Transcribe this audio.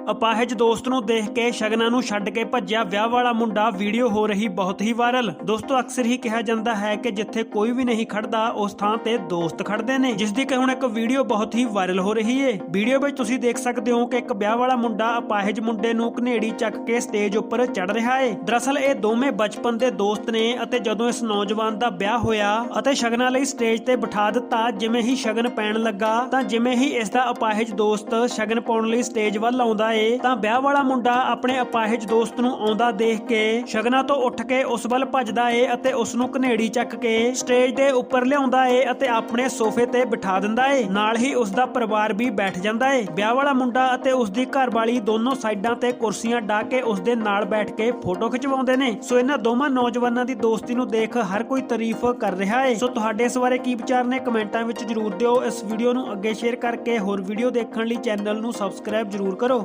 ਅਪਾਹਜ ਦੋਸਤ ਨੂੰ ਦੇਖ ਕੇ ਸ਼ਗਨਾਂ ਨੂੰ ਛੱਡ ਕੇ ਭੱਜਿਆ ਵਿਆਹ ਵਾਲਾ ਮੁੰਡਾ ਵੀਡੀਓ ਹੋ ਰਹੀ ਬਹੁਤ ਹੀ ਵਾਇਰਲ। ਦੋਸਤੋ, ਅਕਸਰ ਹੀ ਕਿਹਾ ਜਾਂਦਾ ਹੈ ਕਿ ਜਿੱਥੇ ਕੋਈ ਵੀ ਨਹੀਂ ਖੜਦਾ, ਉਸ ਥਾਂ ਤੇ ਦੋਸਤ ਖੜਦੇ ਨੇ, ਜਿਸ ਦੀ ਕਿ ਹੁਣ ਇੱਕ ਵੀਡੀਓ ਬਹੁਤ ਹੀ ਵਾਇਰਲ ਹੋ ਰਹੀ ਏ। ਵੀਡੀਓ ਵਿੱਚ ਤੁਸੀਂ ਦੇਖ ਸਕਦੇ ਹੋ ਕਿ ਇੱਕ ਵਿਆਹ ਵਾਲਾ ਮੁੰਡਾ ਅਪਾਹਿਜ ਮੁੰਡੇ ਨੂੰ ਘਨੇੜੀ ਚੱਕ ਕੇ ਸਟੇਜ ਉੱਪਰ ਚੜ ਰਿਹਾ ਏ। ਦਰਅਸਲ, ਇਹ ਦੋਵੇਂ ਬਚਪਨ ਦੇ ਦੋਸਤ ਨੇ ਅਤੇ ਜਦੋਂ ਇਸ ਨੌਜਵਾਨ ਦਾ ਵਿਆਹ ਹੋਇਆ ਅਤੇ ਸ਼ਗਨਾਂ ਲਈ ਸਟੇਜ ਤੇ ਬਿਠਾ ਦਿੱਤਾ, ਜਿਵੇਂ ਹੀ ਸ਼ਗਨ ਪੈਣ ਲੱਗਾ, ਤਾਂ ਜਿਵੇਂ ਹੀ ਇਸ ਦਾ ਅਪਾਹਿਜ ਦੋਸਤ ਸ਼ਗਨ ਪਾਉਣ ਲਈ ਸਟੇਜ ਵੱਲ ਆਉਂਦਾ ਏ ਤਾਂ ਵਿਆਹ ਵਾਲਾ ਮੁੰਡਾ ਆਪਣੇ ਅਪਾਹਿਜ ਦੋਸਤ ਨੂੰ ਆਉਂਦਾ ਦੇਖ ਕੇ ਸ਼ਗਨਾਂ ਤੋਂ ਉੱਠ ਕੇ ਉਸ ਵੱਲ ਭੱਜਦਾ ਏ ਅਤੇ ਉਸ ਨੂੰ ਘਨੇੜੀ ਚੱਕ ਕੇ ਸਟੇਜ ਦੇ ਉੱਪਰ ਲਿਆਉਂਦਾ ਏ ਅਤੇ ਆਪਣੇ ਸੋਫੇ ਤੇ ਬਿਠਾ ਦਿੰਦਾ ਏ। ਨਾਲ ਹੀ ਉਸ ਦਾ ਪਰਿਵਾਰ ਵੀ ਬੈਠ ਜਾਂਦਾ ਏ। ਵਿਆਹ ਵਾਲਾ ਮੁੰਡਾ ਅਤੇ ਉਸ ਦੀ ਘਰਵਾਲੀ ਦੋਨੋਂ ਸਾਈਡਾਂ ਤੇ ਕੁਰਸੀਆਂ ਢਾ ਕੇ ਉਸ ਦੇ ਨਾਲ ਬੈਠ ਕੇ ਫੋਟੋ ਖਿਚਵਾਉਂਦੇ ਨੇ। ਸੋ ਇਹਨਾਂ ਦੋਵਾਂ ਨੌਜਵਾਨਾਂ ਦੀ ਦੋਸਤੀ ਨੂੰ ਦੇਖ ਹਰ ਕੋਈ ਤਾਰੀਫ ਕਰ ਰਿਹਾ ਏ। ਸੋ ਤੁਹਾਡੇ ਇਸ ਬਾਰੇ ਕੀ ਵਿਚਾਰ ਨੇ ਕਮੈਂਟਾਂ ਵਿੱਚ ਜਰੂਰ ਦਿਓ। ਇਸ ਵੀਡੀਓ ਨੂੰ ਅੱਗੇ ਸ਼ੇਅਰ ਕਰਕੇ ਹੋਰ ਵੀਡੀਓ ਦੇਖਣ ਲਈ ਚੈਨਲ ਨੂੰ ਸਬਸਕ੍ਰਾਈਬ ਜਰੂਰ ਕਰੋ।